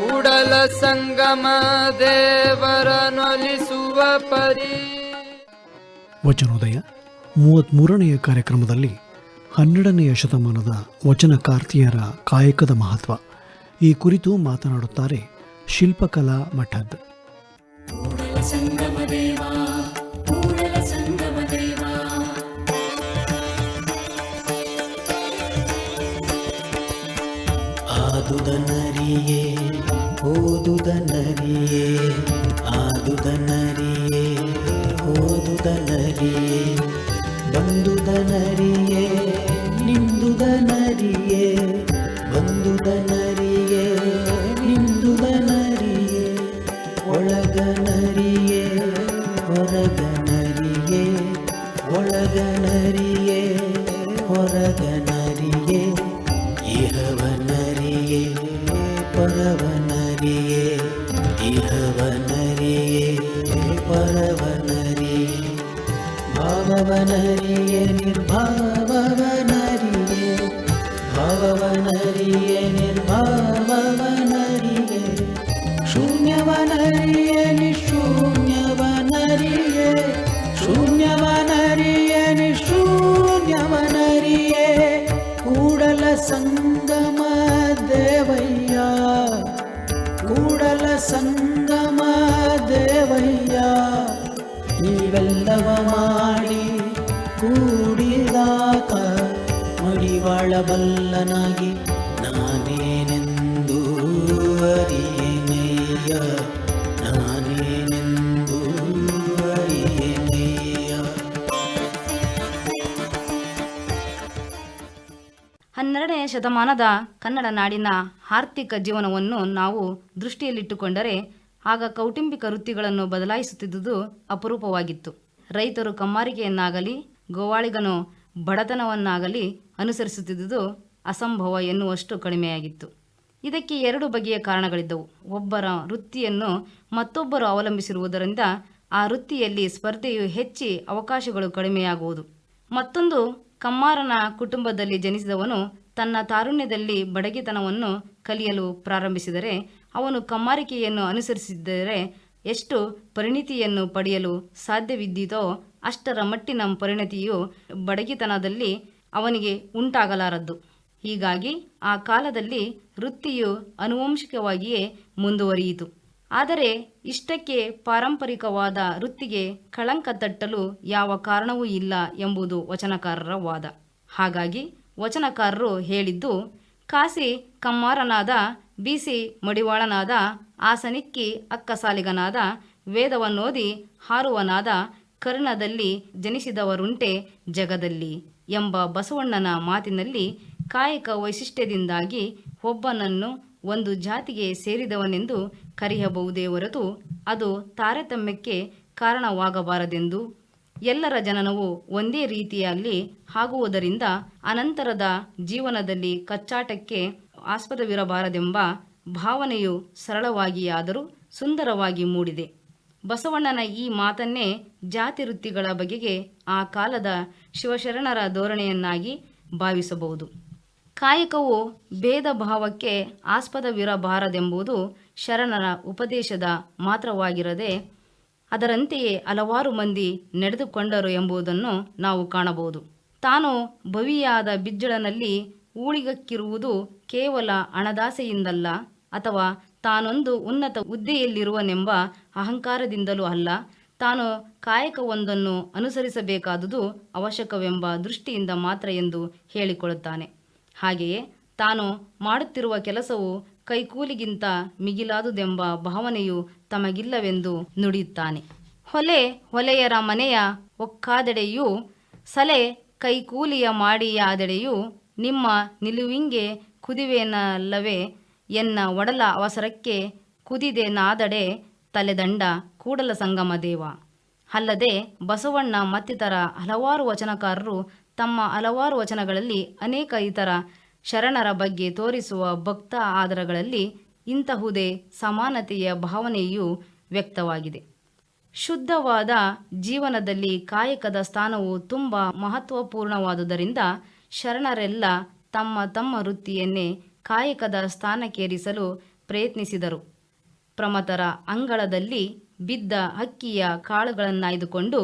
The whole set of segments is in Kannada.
ಕೂಡಲ ಸಂಗಮ ದೇವರನೊಲಿಸುವ ಪರಿ. ವಚನೋದಯ ಮೂವತ್ಮೂರನೆಯ ಕಾರ್ಯಕ್ರಮದಲ್ಲಿ ಹನ್ನೆರಡನೆಯ ಶತಮಾನದ ವಚನಕಾರ್ತಿಯರ ಕಾಯಕದ ಮಹತ್ವ. ಈ ಕುರಿತು ಮಾತನಾಡುತ್ತಾರೆ ಶಿಲ್ಪಕಲಾ ಮಠದ್. ಆದುದನರಿಯೇ ಓದುದನರಿಯೇ ಆದುದನರಿಯೇ ಓದುದನರಿಯೇ ಬಂದುದನರಿಯೇ. ಮಡಿವಾಳಬಲ್ಲನಾಗಿ ನಾನೇನೆಂದು ಅರಿಯನೆಯ? ನಾನೇನೆಂದು ಹನ್ನೆರಡನೇ ಶತಮಾನದ ಕನ್ನಡ ನಾಡಿನ ಆರ್ಥಿಕ ಜೀವನವನ್ನು ನಾವು ದೃಷ್ಟಿಯಲ್ಲಿಟ್ಟುಕೊಂಡರೆ ಆಗ ಕೌಟುಂಬಿಕ ವೃತ್ತಿಗಳನ್ನು ಬದಲಾಯಿಸುತ್ತಿದ್ದುದು ಅಪರೂಪವಾಗಿತ್ತು. ರೈತರು ಕಮ್ಮಾರಿಕೆಯನ್ನಾಗಲಿ, ಗೋವಾಳಿಗನು ಬಡತನವನ್ನಾಗಲಿ ಅನುಸರಿಸುತ್ತಿದ್ದುದು ಅಸಂಭವ ಎನ್ನುವಷ್ಟು ಕಡಿಮೆಯಾಗಿತ್ತು. ಇದಕ್ಕೆ ಎರಡು ಬಗೆಯ ಕಾರಣಗಳಿದ್ದವು. ಒಬ್ಬರ ವೃತ್ತಿಯನ್ನು ಮತ್ತೊಬ್ಬರು ಅವಲಂಬಿಸಿರುವುದರಿಂದ ಆ ವೃತ್ತಿಯಲ್ಲಿ ಸ್ಪರ್ಧೆಯು ಹೆಚ್ಚಿ ಅವಕಾಶಗಳು ಕಡಿಮೆಯಾಗುವುದು. ಮತ್ತೊಂದು, ಕಮ್ಮಾರನ ಕುಟುಂಬದಲ್ಲಿ ಜನಿಸಿದವನು ತನ್ನ ತಾರುಣ್ಯದಲ್ಲಿ ಬಡಗಿತನವನ್ನು ಕಲಿಯಲು ಪ್ರಾರಂಭಿಸಿದರೆ, ಅವನು ಕಮ್ಮಾರಿಕೆಯನ್ನು ಅನುಸರಿಸಿದರೆ ಎಷ್ಟು ಪರಿಣಿತಿಯನ್ನು ಪಡೆಯಲು ಸಾಧ್ಯವಿದ್ದೀತೋ ಅಷ್ಟರ ಮಟ್ಟಿನ ಪರಿಣತಿಯು ಬಡಗಿತನದಲ್ಲಿ ಅವನಿಗೆ ಉಂಟಾಗಲಾರದ್ದು. ಹೀಗಾಗಿ ಆ ಕಾಲದಲ್ಲಿ ವೃತ್ತಿಯು ಆನುವಂಶಿಕವಾಗಿಯೇ ಮುಂದುವರಿಯಿತು. ಆದರೆ ಇಷ್ಟಕ್ಕೆ ಪಾರಂಪರಿಕವಾದ ವೃತ್ತಿಗೆ ಕಳಂಕ ತಟ್ಟಲು ಯಾವ ಕಾರಣವೂ ಇಲ್ಲ ಎಂಬುದು ವಚನಕಾರರ ವಾದ. ಹಾಗಾಗಿ ವಚನಕಾರರು ಹೇಳಿದ್ದು, ಕಾಸಿ ಕಮ್ಮಾರನಾದ, ಬಿಸಿ ಮಡಿವಾಳನಾದ, ಆಸನಿಕ್ಕಿ ಅಕ್ಕಸಾಲಿಗನಾದ, ವೇದವನ್ನೋದಿ ಹಾರುವನಾದ, ಕರ್ಣದಲ್ಲಿ ಜನಿಸಿದವರುಂಟೆ ಜಗದಲ್ಲಿ ಎಂಬ ಬಸವಣ್ಣನ ಮಾತಿನಲ್ಲಿ ಕಾಯಕ ವೈಶಿಷ್ಟ್ಯದಿಂದಾಗಿ ಒಬ್ಬನನ್ನು ಒಂದು ಜಾತಿಗೆ ಸೇರಿದವನೆಂದು ಕರೆಯಬಹುದೇ ಹೊರತು ಅದು ತಾರತಮ್ಯಕ್ಕೆ ಕಾರಣವಾಗಬಾರದೆಂದು. ಎಲ್ಲರ ಜನನವು ಒಂದೇ ರೀತಿಯಲ್ಲಿ ಆಗುವುದರಿಂದ ಅನಂತರದ ಜೀವನದಲ್ಲಿ ಕಚ್ಚಾಟಕ್ಕೆ ಆಸ್ಪದವಿರಬಾರದೆಂಬ ಭಾವನೆಯು ಸರಳವಾಗಿಯಾದರೂ ಸುಂದರವಾಗಿ ಮೂಡಿದೆ. ಬಸವಣ್ಣನ ಈ ಮಾತನ್ನೇ ಜಾತಿ ವೃತ್ತಿಗಳ ಬಗೆಗೆ ಆ ಕಾಲದ ಶಿವಶರಣರ ಧೋರಣೆಯನ್ನಾಗಿ ಭಾವಿಸಬಹುದು. ಕಾಯಕವು ಭೇದ ಭಾವಕ್ಕೆ ಆಸ್ಪದವಿರಬಾರದೆಂಬುದು ಶರಣರ ಉಪದೇಶದ ಮಾತ್ರವಾಗಿರದೆ ಅದರಂತೆಯೇ ಹಲವಾರು ಮಂದಿ ನಡೆದುಕೊಂಡರು ಎಂಬುದನ್ನು ನಾವು ಕಾಣಬಹುದು. ತಾನು ಭವಿಯಾದ ಬಿಜ್ಜಳನಲ್ಲಿ ಊಳಿಗಕ್ಕಿರುವುದು ಕೇವಲ ಹಣದಾಸೆಯಿಂದಲ್ಲ ಅಥವಾ ತಾನೊಂದು ಉನ್ನತ ಹುದ್ದೆಯಲ್ಲಿರುವನೆಂಬ ಅಹಂಕಾರದಿಂದಲೂ ಅಲ್ಲ, ತಾನು ಕಾಯಕವೊಂದನ್ನು ಅನುಸರಿಸಬೇಕಾದುದು ಅವಶ್ಯಕವೆಂಬ ದೃಷ್ಟಿಯಿಂದ ಮಾತ್ರ ಎಂದು ಹೇಳಿಕೊಳ್ಳುತ್ತಾನೆ. ಹಾಗೆಯೇ ತಾನು ಮಾಡುತ್ತಿರುವ ಕೆಲಸವು ಕೈಕೂಲಿಗಿಂತ ಮಿಗಿಲಾದುದೆಂಬ ಭಾವನೆಯು ತಮಗಿಲ್ಲವೆಂದು ನುಡಿಯುತ್ತಾನೆ. ಹೊಲೆ ಹೊಲೆಯರ ಮನೆಯ ಒಕ್ಕಾದೆಡೆಯೂ, ಸಲೆ ಕೈಕೂಲಿಯ ಮಾಡಿಯಾದೆಡೆಯೂ ನಿಮ್ಮ ನಿಲುವಿಂಗೆ ಕುದಿವೆನಲ್ಲವೇ ಎನ್ನ ಒಡಲ ಅವಸರಕ್ಕೆ ಕುದಿದೆನಾದಡೆ ತಲೆದಂಡ ಕೂಡಲ ಸಂಗಮ ದೇವ. ಅಲ್ಲದೆ ಬಸವಣ್ಣ ಮತ್ತಿತರ ಹಲವಾರು ವಚನಕಾರರು ತಮ್ಮ ಹಲವಾರು ವಚನಗಳಲ್ಲಿ ಅನೇಕ ಇತರ ಶರಣರ ಬಗ್ಗೆ ತೋರಿಸುವ ಭಕ್ತ ಆದರಗಳಲ್ಲಿ ಇಂತಹುದೇ ಸಮಾನತೆಯ ಭಾವನೆಯು ವ್ಯಕ್ತವಾಗಿದೆ. ಶುದ್ಧವಾದ ಜೀವನದಲ್ಲಿ ಕಾಯಕದ ಸ್ಥಾನವು ತುಂಬ ಮಹತ್ವಪೂರ್ಣವಾದುದರಿಂದ ಶರಣರೆಲ್ಲ ತಮ್ಮ ತಮ್ಮ ವೃತ್ತಿಯನ್ನೇ ಕಾಯಕದ ಸ್ಥಾನಕ್ಕೇರಿಸಲು ಪ್ರಯತ್ನಿಸಿದರು. ಪ್ರಮತರ ಅಂಗಳದಲ್ಲಿ ಬಿದ್ದ ಅಕ್ಕಿಯ ಕಾಳುಗಳನ್ನಾಯ್ದುಕೊಂಡು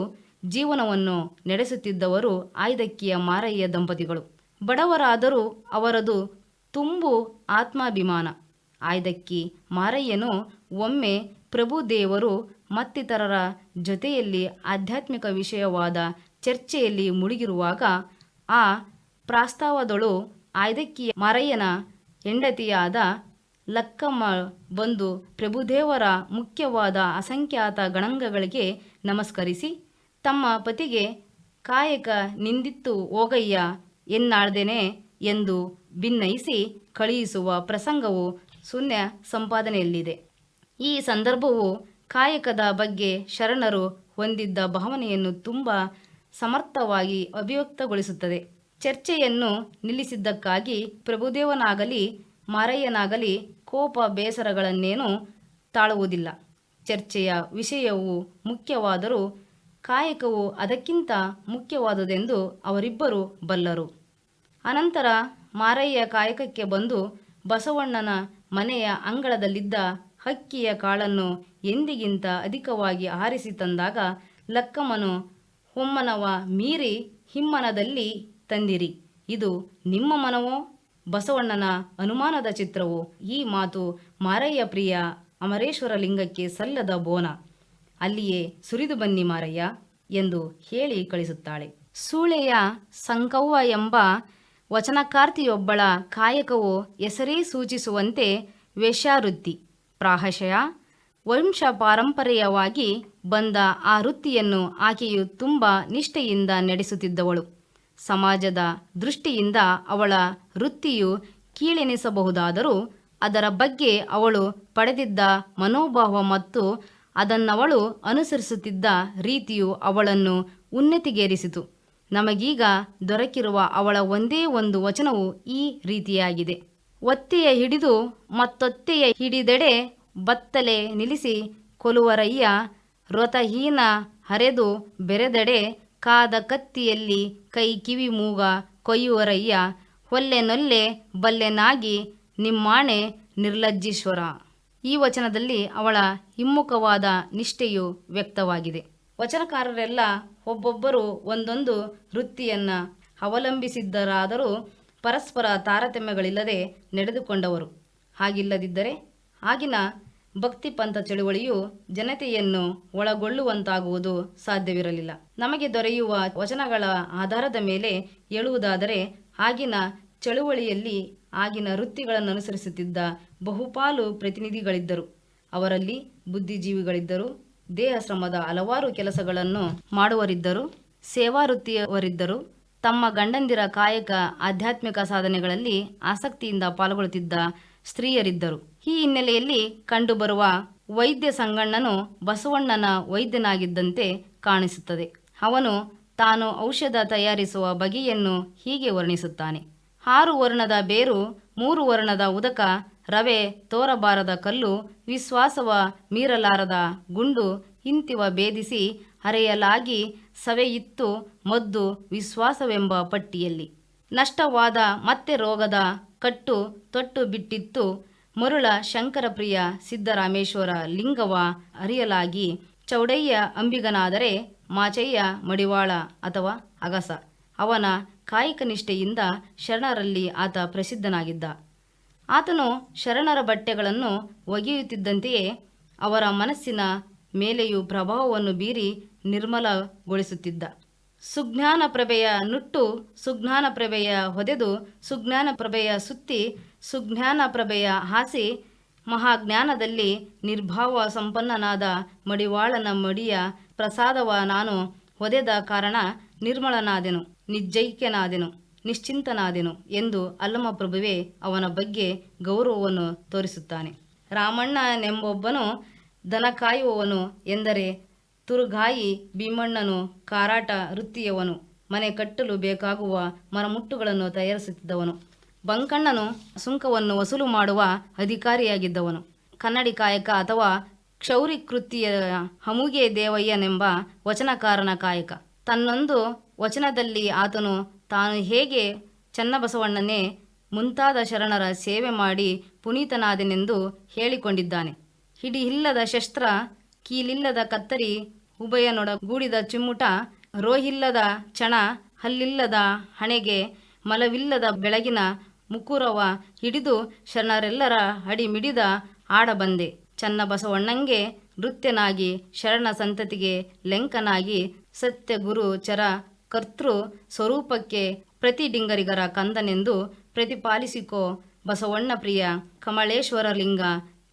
ಜೀವನವನ್ನು ನಡೆಸುತ್ತಿದ್ದವರು ಆಯ್ದಕ್ಕಿಯ ಮಾರಯ್ಯ ದಂಪತಿಗಳು. ಬಡವರಾದರೂ ಅವರದು ತುಂಬು ಆತ್ಮಾಭಿಮಾನ. ಆಯ್ದಕ್ಕಿ ಮಾರಯ್ಯನು ಒಮ್ಮೆ ಪ್ರಭುದೇವರು ಮತ್ತಿತರರ ಜೊತೆಯಲ್ಲಿ ಆಧ್ಯಾತ್ಮಿಕ ವಿಷಯವಾದ ಚರ್ಚೆಯಲ್ಲಿ ಮುಳುಗಿರುವಾಗ, ಆ ಪ್ರಾಸ್ತಾವದಳು ಆಯ್ದಕ್ಕಿಯ ಮಾರಯ್ಯನ ಹೆಂಡತಿಯಾದ ಲಕ್ಕಮ್ಮ ಬಂದು ಪ್ರಭುದೇವರ ಮುಖ್ಯವಾದ ಅಸಂಖ್ಯಾತ ಗಣಾಂಗಗಳಿಗೆ ನಮಸ್ಕರಿಸಿ ತಮ್ಮ ಪತಿಗೆ, ಕಾಯಕ ನಿಂದಿತ್ತು ಹೋಗಯ್ಯ, ಎನ್ನಾಳ್ದೇನೆ? ಎಂದು ಭಿನ್ನಯಿಸಿ ಕಳುಹಿಸುವ ಪ್ರಸಂಗವು ಶೂನ್ಯ ಸಂಪಾದನೆಯಲ್ಲಿದೆ. ಈ ಸಂದರ್ಭವು ಕಾಯಕದ ಬಗ್ಗೆ ಶರಣರು ಹೊಂದಿದ್ದ ಭಾವನೆಯನ್ನು ತುಂಬ ಸಮರ್ಥವಾಗಿ ಅಭಿವ್ಯಕ್ತಗೊಳಿಸುತ್ತದೆ. ಚರ್ಚೆಯನ್ನು ನಿಲ್ಲಿಸಿದ್ದಕ್ಕಾಗಿ ಪ್ರಭುದೇವನಾಗಲಿ, ಮಾರಯ್ಯನಾಗಲಿ ಕೋಪ ಬೇಸರಗಳನ್ನೇನೂ ತಾಳುವುದಿಲ್ಲ. ಚರ್ಚೆಯ ವಿಷಯವು ಮುಖ್ಯವಾದರೂ ಕಾಯಕವು ಅದಕ್ಕಿಂತ ಮುಖ್ಯವಾದುದೆಂದು ಅವರಿಬ್ಬರು ಬಲ್ಲರು. ಅನಂತರ ಮಾರಯ್ಯ ಕಾಯಕಕ್ಕೆ ಬಂದು ಬಸವಣ್ಣನ ಮನೆಯ ಅಂಗಳದಲ್ಲಿದ್ದ ಹಕ್ಕಿಯ ಕಾಳನ್ನು ಎಂದಿಗಿಂತ ಅಧಿಕವಾಗಿ ಆರಿಸಿ ತಂದಾಗ ಲಕ್ಕಮ್ಮನು ಹೊಮ್ಮನವ ಮೀರಿ ಹಿಮ್ಮನದಲ್ಲಿ ತಂದಿರಿ. ಇದು ನಿಮ್ಮ ಮನವೋ? ಬಸವಣ್ಣನ ಅನುಮಾನದ ಚಿತ್ರವು. ಈ ಮಾತು ಮಾರಯ್ಯ ಪ್ರಿಯ ಅಮರೇಶ್ವರ ಲಿಂಗಕ್ಕೆ ಸಲ್ಲದ ಬೋನ. ಅಲ್ಲಿಯೇ ಸುರಿದು ಬನ್ನಿ ಮಾರಯ್ಯ ಎಂದು ಹೇಳಿ ಕಳಿಸುತ್ತಾಳೆ. ಸೂಳೆಯ ಸಂಕವ್ವ ಎಂಬ ವಚನಕಾರ್ತಿಯೊಬ್ಬಳ ಕಾಯಕವು ಹೆಸರೇ ಸೂಚಿಸುವಂತೆ ವೇಶ್ಯಾವೃತ್ತಿ ಪ್ರಾಹಶಯ ವಂಶ ಪಾರಂಪರ್ಯವಾಗಿ ಬಂದ ಆ ವೃತ್ತಿಯನ್ನು ಆಕೆಯು ತುಂಬ ನಿಷ್ಠೆಯಿಂದ ನಡೆಸುತ್ತಿದ್ದವಳು. ಸಮಾಜದ ದೃಷ್ಟಿಯಿಂದ ಅವಳ ವೃತ್ತಿಯು ಕೀಳೆನಿಸಬಹುದಾದರೂ ಅದರ ಬಗ್ಗೆ ಅವಳು ಪಡೆದಿದ್ದ ಮನೋಭಾವ ಮತ್ತು ಅದನ್ನವಳು ಅನುಸರಿಸುತ್ತಿದ್ದ ರೀತಿಯು ಅವಳನ್ನು ಉನ್ನತಿಗೇರಿಸಿತು. ನಮಗೀಗ ದೊರಕಿರುವ ಅವಳ ಒಂದೇ ಒಂದು ವಚನವು ಈ ರೀತಿಯಾಗಿದೆ. ಒತ್ತೆಯ ಹಿಡಿದು ಮತ್ತೊತ್ತೆಯ ಹಿಡಿದೆಡೆ ಬತ್ತಲೆ ನಿಲ್ಲಿಸಿ ಕೊಲುವರಯ್ಯ ವ್ರತಹೀನ ಹರೆದು ಬೆರೆದೆಡೆ ಕಾದ ಕತ್ತಿಯಲ್ಲಿ ಕೈ ಕಿವಿ ಮೂಗ ಕೊಯ್ಯುವರಯ್ಯ ಹೊಲ್ಲೆ ನೊಲ್ಲೆ ಬಲ್ಲೆನಾಗಿ ನಿಮ್ಮಾಣೆ ನಿರ್ಲಜ್ಜೀಶ್ವರ. ಈ ವಚನದಲ್ಲಿ ಅವಳ ಹಿಮ್ಮುಖವಾದ ನಿಷ್ಠೆಯು ವ್ಯಕ್ತವಾಗಿದೆ. ವಚನಕಾರರೆಲ್ಲ ಒಬ್ಬೊಬ್ಬರು ಒಂದೊಂದು ವೃತ್ತಿಯನ್ನು ಅವಲಂಬಿಸಿದ್ದರಾದರೂ ಪರಸ್ಪರ ತಾರತಮ್ಯಗಳಿಲ್ಲದೆ ನಡೆದುಕೊಂಡವರು. ಹಾಗಿಲ್ಲದಿದ್ದರೆ ಆಗಿನ ಭಕ್ತಿ ಪಂಥ ಚಳುವಳಿಯು ಜನತೆಯನ್ನು ಒಳಗೊಳ್ಳುವಂತಾಗುವುದು ಸಾಧ್ಯವಿರಲಿಲ್ಲ. ನಮಗೆ ದೊರೆಯುವ ವಚನಗಳ ಆಧಾರದ ಮೇಲೆ ಹೇಳುವುದಾದರೆ ಆಗಿನ ಚಳುವಳಿಯಲ್ಲಿ ಆಗಿನ ವೃತ್ತಿಗಳನ್ನು ಅನುಸರಿಸುತ್ತಿದ್ದ ಬಹುಪಾಲು ಪ್ರತಿನಿಧಿಗಳಿದ್ದರು. ಅವರಲ್ಲಿ ಬುದ್ಧಿಜೀವಿಗಳಿದ್ದರು ದೇಹ ಶ್ರಮದ ಹಲವಾರು ಕೆಲಸಗಳನ್ನು ಮಾಡುವರಿದ್ದರು ಸೇವಾ ವೃತ್ತಿಯವರಿದ್ದರು ತಮ್ಮ ಗಂಡಂದಿರ ಕಾಯಕ ಆಧ್ಯಾತ್ಮಿಕ ಸಾಧನೆಗಳಲ್ಲಿ ಆಸಕ್ತಿಯಿಂದ ಪಾಲ್ಗೊಳ್ಳುತ್ತಿದ್ದ ಸ್ತ್ರೀಯರಿದ್ದರು. ಈ ಹಿನ್ನೆಲೆಯಲ್ಲಿ ಕಂಡುಬರುವ ವೈದ್ಯ ಸಂಗಣ್ಣನು ಬಸವಣ್ಣನ ವೈದ್ಯನಾಗಿದ್ದಂತೆ ಕಾಣಿಸುತ್ತದೆ. ಅವನು ತಾನು ಔಷಧ ತಯಾರಿಸುವ ಬಗೆಯನ್ನು ಹೀಗೆ ವರ್ಣಿಸುತ್ತಾನೆ. ಆರು ವರ್ಣದ ಬೇರು, ಮೂರು ವರ್ಣದ ಉದಕ, ರವೆ, ತೋರಬಾರದ ಕಲ್ಲು, ವಿಶ್ವಾಸವ ಮೀರಲಾರದ ಗುಂಡು ಇಂತಿವ ಭೇದಿಸಿ ಹರೆಯಲಾಗಿ ಸವೆಯಿತ್ತು ಮದ್ದು ವಿಶ್ವಾಸವೆಂಬ ಪಟ್ಟಿಯಲ್ಲಿ. ನಷ್ಟವಾದ ಮತ್ತೆ ರೋಗದ ಕಟ್ಟು ತೊಟ್ಟು ಬಿಟ್ಟಿತ್ತು ಮರುಳ ಶಂಕರಪ್ರಿಯ ಸಿದ್ದರಾಮೇಶ್ವರ ಲಿಂಗವ ಅರಿಯಲಾಗಿ ಚೌಡಯ್ಯ ಅಂಬಿಗನಾದರೆ ಮಾಚಯ್ಯ ಮಡಿವಾಳ ಅಥವಾ ಅಗಸ. ಅವನ ಕಾಯಕ ನಿಷ್ಠೆಯಿಂದ ಶರಣರಲ್ಲಿ ಆತ ಪ್ರಸಿದ್ಧನಾಗಿದ್ದ. ಆತನು ಶರಣರ ಬಟ್ಟೆಗಳನ್ನು ಒಗೆಯುತ್ತಿದ್ದಂತೆಯೇ ಅವರ ಮನಸ್ಸಿನ ಮೇಲೆಯೂ ಪ್ರಭಾವವನ್ನು ಬೀರಿ ನಿರ್ಮಲಗೊಳಿಸುತ್ತಿದ್ದ. ಸುಜ್ಞಾನ ಪ್ರಭೆಯ ನುಟ್ಟು ಸುಜ್ಞಾನ ಪ್ರಭೆಯ ಹೊದೆದು ಸುಜ್ಞಾನ ಪ್ರಭೆಯ ಸುತ್ತಿ ಸುಜ್ಞಾನ ಪ್ರಭೆಯ ಹಾಸಿ ಮಹಾಜ್ಞಾನದಲ್ಲಿ ನಿರ್ಭಾವ ಸಂಪನ್ನನಾದ ಮಡಿವಾಳನ ಮಡಿಯ ಪ್ರಸಾದವ ನಾನು ಹೊದೆದ ಕಾರಣ ನಿರ್ಮಲನಾದೆನು ನಿಜ್ಜೈಕ್ಯನಾದೆನು ನಿಶ್ಚಿಂತನಾದೆನು ಎಂದು ಅಲ್ಲಮಪ್ರಭುವೇ ಅವನ ಬಗ್ಗೆ ಗೌರವವನ್ನು ತೋರಿಸುತ್ತಾನೆ. ರಾಮಣ್ಣನೆಂಬೊಬ್ಬನು ದನ ಕಾಯುವವನು ಎಂದರೆ ತುರುಗಾಯಿ ಭೀಮಣ್ಣನು ಕಾರಾಟ ವೃತ್ತಿಯವನು, ಮನೆ ಕಟ್ಟಲು ಬೇಕಾಗುವ ಮರಮುಟ್ಟುಗಳನ್ನು ತಯಾರಿಸುತ್ತಿದ್ದವನು. ಬಂಕಣ್ಣನು ಸುಂಕವನ್ನು ವಸೂಲು ಮಾಡುವ ಅಧಿಕಾರಿಯಾಗಿದ್ದವನು. ಕನ್ನಡಿ ಕಾಯಕ ಅಥವಾ ಕ್ಷೌರಿ ಕೃತಿಯ ಹಮುಗೆ ದೇವಯ್ಯನೆಂಬ ವಚನಕಾರನ ಕಾಯಕ. ತನ್ನೊಂದು ವಚನದಲ್ಲಿ ಆತನು ತಾನು ಹೇಗೆ ಚನ್ನಬಸವಣ್ಣನೇ ಮುಂತಾದ ಶರಣರ ಸೇವೆ ಮಾಡಿ ಪುನೀತನಾದನೆಂದು ಹೇಳಿಕೊಂಡಿದ್ದಾನೆ. ಹಿಡಿ ಇಲ್ಲದ ಶಸ್ತ್ರ, ಕೀಲಿಲ್ಲದ ಕತ್ತರಿ, ಉಭಯನೊಡಗೂಡಿದ ಚಿಮ್ಮುಟ, ರೋಹಿಲ್ಲದ ಚಣ ಹಲ್ಲಿಲ್ಲದ ಹಣೆಗೆ ಮಲವಿಲ್ಲದ ಬೆಳಗಿನ ಮುಕುರವ ಹಿಡಿದು ಶರಣರೆಲ್ಲರ ಅಡಿ ಮಿಡಿದ ಆಡಬಂದೆ. ಚನ್ನಬಸವಣ್ಣಂಗೆ ನೃತ್ಯನಾಗಿ ಶರಣ ಸಂತತಿಗೆ ಲೆಂಕನಾಗಿ ಸತ್ಯ ಗುರು ಚರ ಕರ್ತೃ ಸ್ವರೂಪಕ್ಕೆ ಪ್ರತಿ ಡಿಂಗರಿಗರ ಕಂದನೆಂದು ಪ್ರತಿಪಾಲಿಸಿಕೋ, ಬಸವಣ್ಣ ಪ್ರಿಯ ಕಮಳೇಶ್ವರಲಿಂಗ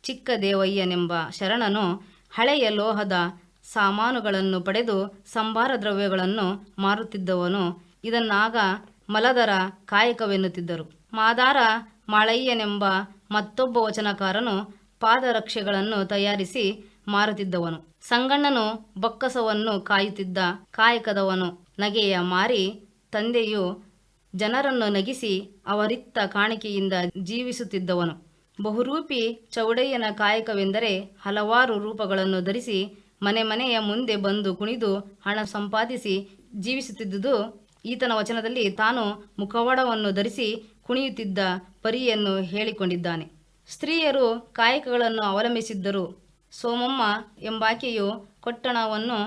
ಚಿಕ್ಕ ದೇವಯ್ಯನೆಂಬ ಶರಣನು ಹಳೆಯ ಲೋಹದ ಸಾಮಾನುಗಳನ್ನು ಪಡೆದು ಸಂಭಾರ ದ್ರವ್ಯಗಳನ್ನು ಮಾರುತ್ತಿದ್ದವನು. ಇದನ್ನಾಗ ಮಲದರ ಕಾಯಕವೆನ್ನುತ್ತಿದ್ದರು. ಮಾದಾರ ಮಾಳಯ್ಯನೆಂಬ ಮತ್ತೊಬ್ಬ ವಚನಕಾರನು ಪಾದರಕ್ಷೆಗಳನ್ನು ತಯಾರಿಸಿ ಮಾರುತ್ತಿದ್ದವನು ಸಂಗಣ್ಣನು ಬೊಕ್ಕಸವನ್ನು ಕಾಯುತ್ತಿದ್ದ ಕಾಯಕದವನು. ನಗೆಯ ಮಾರಿ ತಂದೆಯು ಜನರನ್ನು ನಗಿಸಿ ಅವರಿತ್ತ ಕಾಣಿಕೆಯಿಂದ ಜೀವಿಸುತ್ತಿದ್ದವನು. ಬಹುರೂಪಿ ಚೌಡಯ್ಯನ ಕಾಯಕವೆಂದರೆ ಹಲವಾರು ರೂಪಗಳನ್ನು ಧರಿಸಿ ಮನೆ ಮನೆಯ ಮುಂದೆ ಬಂದು ಕುಣಿದು ಹಣ ಸಂಪಾದಿಸಿ ಜೀವಿಸುತ್ತಿದ್ದುದು ಈತನ ವಚನದಲ್ಲಿ ತಾನು ಮುಖವಾಡವನ್ನು ಧರಿಸಿ ಕುಣಿಯುತ್ತಿದ್ದ ಪರಿಯನ್ನು ಹೇಳಿಕೊಂಡಿದ್ದಾನೆ. ಸ್ತ್ರೀಯರು ಕಾಯಕಗಳನ್ನು ಅವಲಂಬಿಸಿದ್ದರು. ಸೋಮಮ್ಮ ಎಂಬಾಕೆಯು ಕೊಟ್ಟಣವನ್ನು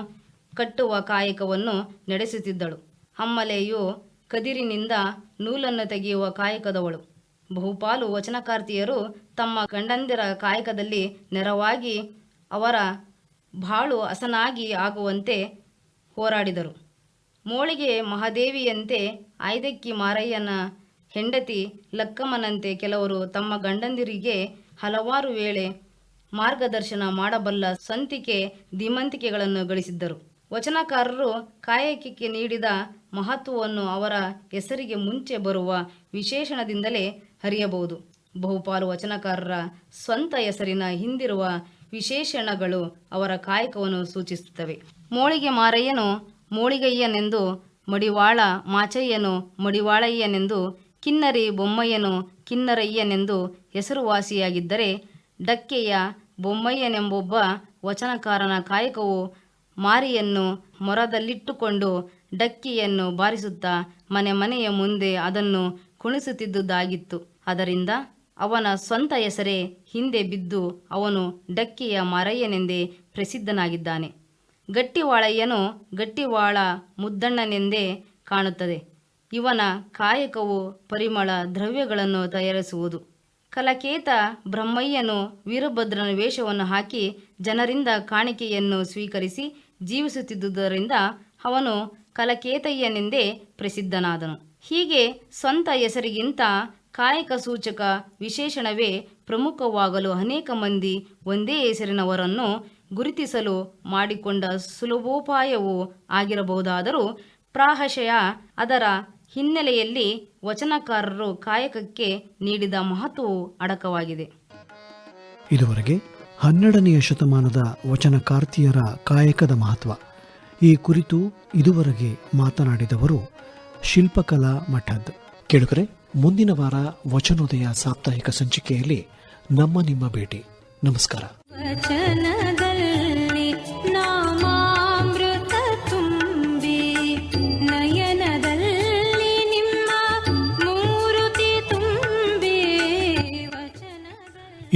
ಕಟ್ಟುವ ಕಾಯಕವನ್ನು ನಡೆಸುತ್ತಿದ್ದಳು. ಅಮ್ಮಲೆಯು ಕದಿರಿನಿಂದ ನೂಲನ್ನು ತೆಗೆಯುವ ಕಾಯಕದವಳು. ಬಹುಪಾಲು ವಚನಕಾರ್ತಿಯರು ತಮ್ಮ ಗಂಡಂದಿರ ಕಾಯಕದಲ್ಲಿ ನೆರವಾಗಿ ಅವರ ಬಾಳು ಹಸನಾಗಿ ಆಗುವಂತೆ ಹೋರಾಡಿದರು. ಮೋಳಿಗೆ ಮಹಾದೇವಿಯಂತೆ ಆಯ್ದಕ್ಕಿ ಮಾರಯ್ಯನ ಹೆಂಡತಿ ಲಕ್ಕಮ್ಮನಂತೆ ಕೆಲವರು ತಮ್ಮ ಗಂಡಂದಿರಿಗೆ ಹಲವಾರು ವೇಳೆ ಮಾರ್ಗದರ್ಶನ ಮಾಡಬಲ್ಲ ಸಂತಿಕೆ ದಿಮಂತಿಕೆಗಳನ್ನು ಗಳಿಸಿದ್ದರು. ವಚನಕಾರರು ಕಾಯಕಕ್ಕೆ ನೀಡಿದ ಮಹತ್ವವನ್ನು ಅವರ ಹೆಸರಿಗೆ ಮುಂಚೆ ಬರುವ ವಿಶೇಷಣದಿಂದಲೇ ಹರಿಯಬಹುದು. ಬಹುಪಾಲು ವಚನಕಾರರ ಸ್ವಂತ ಹೆಸರಿನ ಹಿಂದಿರುವ ವಿಶೇಷಣಗಳು ಅವರ ಕಾಯಕವನ್ನು ಸೂಚಿಸುತ್ತವೆ. ಮೋಳಿಗೆ ಮಾರಯ್ಯನು ಮೋಳಿಗಯ್ಯನೆಂದು, ಮಡಿವಾಳ ಮಾಚಯ್ಯನು ಮಡಿವಾಳಯ್ಯನೆಂದು, ಕಿನ್ನರಿ ಬೊಮ್ಮಯ್ಯನು ಕಿನ್ನರಯ್ಯನೆಂದು ಹೆಸರುವಾಸಿಯಾಗಿದ್ದರೆ ಡಕ್ಕೆಯ ಬೊಮ್ಮಯ್ಯನೆಂಬೊಬ್ಬ ವಚನಕಾರನ ಕಾಯಕವು ಮಾರಿಯನ್ನು ಮೊರದಲ್ಲಿಟ್ಟುಕೊಂಡು ಡಕ್ಕಿಯನ್ನು ಬಾರಿಸುತ್ತಾ ಮನೆ ಮನೆಯ ಮುಂದೆ ಅದನ್ನು ಕುಣಿಸುತ್ತಿದ್ದುದಾಗಿತ್ತು. ಅದರಿಂದ ಅವನ ಸ್ವಂತ ಹೆಸರೇ ಹಿಂದೆ ಬಿದ್ದು ಅವನು ಡಕ್ಕಿಯ ಮಾರಯ್ಯನೆಂದೇ ಪ್ರಸಿದ್ಧನಾಗಿದ್ದಾನೆ. ಗಟ್ಟಿವಾಳಯ್ಯನು ಗಟ್ಟಿವಾಳ ಮುದ್ದಣ್ಣನೆಂದೇ ಕಾಣುತ್ತದೆ. ಇವನ ಕಾಯಕವು ಪರಿಮಳ ದ್ರವ್ಯಗಳನ್ನು ತಯಾರಿಸುವುದು. ಕಲಕೇತ ಬ್ರಹ್ಮಯ್ಯನು ವೀರಭದ್ರನ ವೇಷವನ್ನು ಹಾಕಿ ಜನರಿಂದ ಕಾಣಿಕೆಯನ್ನು ಸ್ವೀಕರಿಸಿ ಜೀವಿಸುತ್ತಿದ್ದುದರಿಂದ ಅವನು ಕಲಕೇತಯ್ಯನೆಂದೇ ಪ್ರಸಿದ್ಧನಾದನು. ಹೀಗೆ ಸ್ವಂತ ಹೆಸರಿಗಿಂತ ಕಾಯಕ ಸೂಚಕ ವಿಶೇಷಣವೇ ಪ್ರಮುಖವಾಗಲು ಅನೇಕ ಮಂದಿ ಒಂದೇ ಹೆಸರಿನವರನ್ನು ಗುರುತಿಸಲು ಮಾಡಿಕೊಂಡ ಸುಲಭೋಪಾಯವೂ ಆಗಿರಬಹುದಾದರೂ ಪ್ರಾಹಶಯ ಅದರ ಹಿನ್ನೆಲೆಯಲ್ಲಿ ವಚನಕಾರರು ಕಾಯಕಕ್ಕೆ ನೀಡಿದ ಮಹತ್ವವು ಅಡಕವಾಗಿದೆ. ಇದುವರೆಗೆ ಹನ್ನೆರಡನೆಯ ಶತಮಾನದ ವಚನಕಾರ್ತಿಯರ ಕಾಯಕದ ಮಹತ್ವ. ಈ ಕುರಿತು ಇದುವರೆಗೆ ಮಾತನಾಡಿದವರು ಶಿಲ್ಪಕಲಾ ಮಠದ್. ಕೇಳುಗರೆ ಮುಂದಿನ ವಾರ ವಚನೋದಯ ಸಾಪ್ತಾಹಿಕ ಸಂಚಿಕೆಯಲ್ಲಿ ನಮ್ಮ ನಿಮ್ಮ ಭೇಟಿ. ನಮಸ್ಕಾರ.